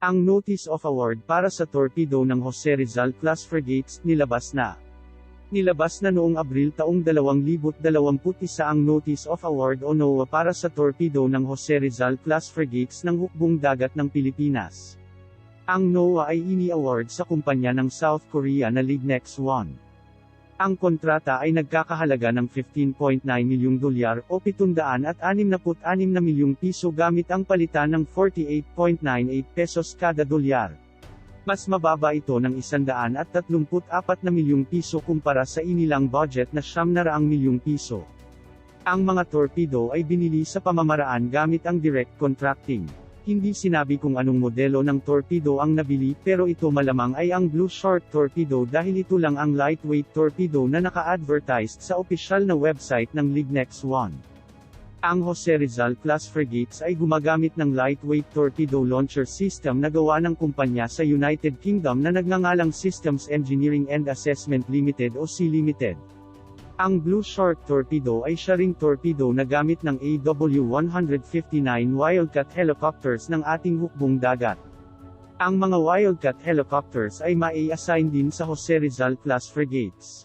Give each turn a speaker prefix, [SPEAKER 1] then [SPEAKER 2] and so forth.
[SPEAKER 1] Ang Notice of Award para sa torpedo ng Jose Rizal class frigates nilabas na. Nilabas na noong Abril taong 2021 ang Notice of Award o NOAA para sa torpedo ng Jose Rizal class frigates ng hukbong dagat ng Pilipinas. Ang NOAA ay ini-award sa kumpanya ng South Korea na Lignex 1. Ang kontrata ay nagkakahalaga ng 15.9 milyong dolyar o 766 na milyong piso gamit ang palitan ng 48.98 pesos kada dolyar. Mas mababa ito ng 134 na milyong piso kumpara sa inilang budget na 700 milyong piso. Ang mga torpedo ay binili sa pamamaraan gamit ang direct contracting. Hindi sinabi kung anong modelo ng torpedo ang nabili pero ito malamang ay ang Blue Shark torpedo dahil ito lang ang lightweight torpedo na naka-advertised sa opisyal na website ng Lignex 1. Ang Jose Rizal class frigates ay gumagamit ng lightweight torpedo launcher system na gawa ng kumpanya sa United Kingdom na nagngangalang Systems Engineering and Assessment Limited o C Limited. Ang Blue Shark torpedo ay siya ring torpedo na gamit ng AW-159 Wildcat helicopters ng ating hukbong dagat. Ang mga Wildcat helicopters ay mai-assign din sa Jose Rizal class frigates.